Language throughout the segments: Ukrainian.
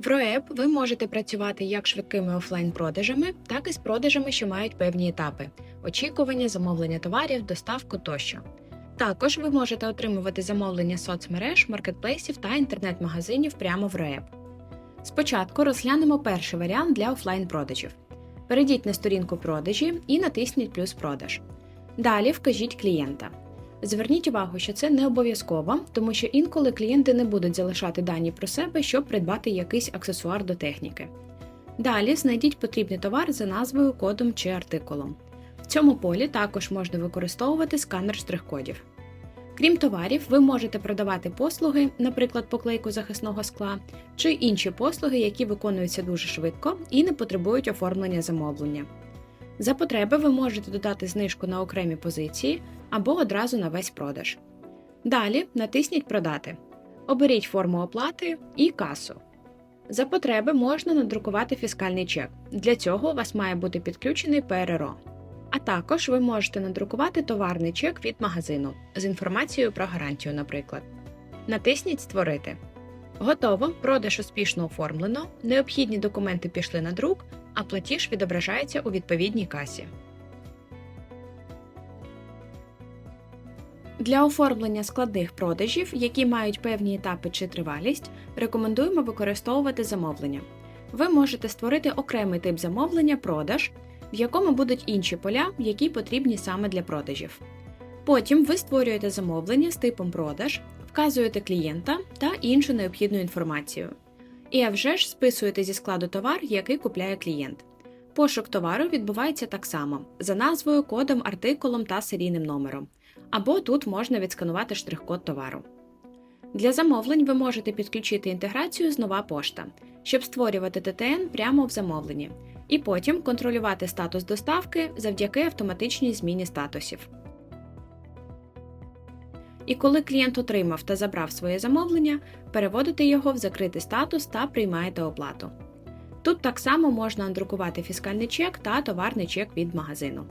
В ROEP ви можете працювати як швидкими офлайн-продажами, так і з продажами, що мають певні етапи: очікування, замовлення товарів, доставку тощо. Також ви можете отримувати замовлення соцмереж, маркетплейсів та інтернет-магазинів прямо в ROEP. Спочатку розглянемо перший варіант для офлайн-продажів. Перейдіть на сторінку продажі і натисніть плюс продаж. Далі вкажіть клієнта. Зверніть увагу, що це не обов'язково, тому що інколи клієнти не будуть залишати дані про себе, щоб придбати якийсь аксесуар до техніки. Далі знайдіть потрібний товар за назвою, кодом чи артикулом. В цьому полі також можна використовувати сканер штрих-кодів. Крім товарів, ви можете продавати послуги, наприклад, поклейку захисного скла, чи інші послуги, які виконуються дуже швидко і не потребують оформлення замовлення. За потреби ви можете додати знижку на окремі позиції або одразу на весь продаж. Далі натисніть Продати. Оберіть форму оплати і касу. За потреби можна надрукувати фіскальний чек. Для цього у вас має бути підключений ПРРО. А також ви можете надрукувати товарний чек від магазину з інформацією про гарантію, наприклад. Натисніть Створити. Готово, продаж успішно оформлено, необхідні документи пішли на друк, а платіж відображається у відповідній касі. Для оформлення складних продажів, які мають певні етапи чи тривалість, рекомендуємо використовувати замовлення. Ви можете створити окремий тип замовлення продаж, в якому будуть інші поля, які потрібні саме для продажів. Потім ви створюєте замовлення з типом продаж, вказуєте клієнта та іншу необхідну інформацію. І а вже ж списуєте зі складу товар, який купляє клієнт. Пошук товару відбувається так само за назвою, кодом, артикулом та серійним номером. Або тут можна відсканувати штрих-код товару. Для замовлень ви можете підключити інтеграцію з нова пошта, щоб створювати ТТН прямо в замовленні, і потім контролювати статус доставки завдяки автоматичній зміні статусів. І коли клієнт отримав та забрав своє замовлення, переводите його в закритий статус та приймаєте оплату. Тут так само можна надрукувати фіскальний чек та товарний чек від магазину.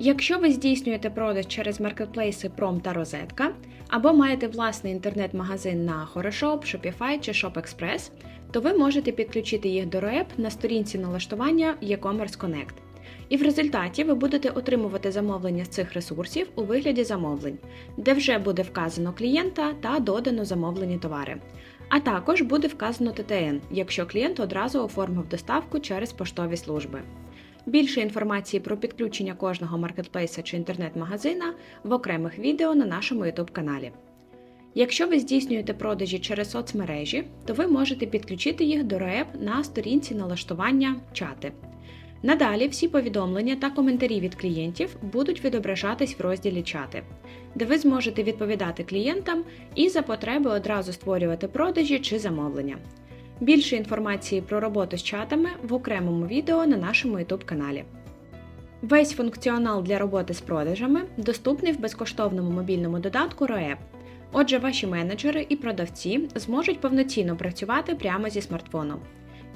Якщо ви здійснюєте продаж через маркетплейси Prom та Розетка, або маєте власний інтернет-магазин на Хорошоп, Shopify чи ShopExpress, то ви можете підключити їх до ROEP на сторінці налаштування e-commerce Connect. І в результаті ви будете отримувати замовлення з цих ресурсів у вигляді замовлень, де вже буде вказано клієнта та додано замовлені товари. А також буде вказано ТТН, якщо клієнт одразу оформив доставку через поштові служби. Більше інформації про підключення кожного маркетплейса чи інтернет-магазина в окремих відео на нашому YouTube каналі. Якщо ви здійснюєте продажі через соцмережі, то ви можете підключити їх до REP на сторінці налаштування чати. Надалі всі повідомлення та коментарі від клієнтів будуть відображатись в розділі чати, де ви зможете відповідати клієнтам і за потреби одразу створювати продажі чи замовлення. Більше інформації про роботу з чатами в окремому відео на нашому YouTube каналі. Весь функціонал для роботи з продажами доступний в безкоштовному мобільному додатку ROEP. Отже, ваші менеджери і продавці зможуть повноцінно працювати прямо зі смартфоном.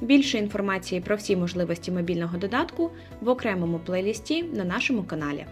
Більше інформації про всі можливості мобільного додатку в окремому плейлісті на нашому каналі.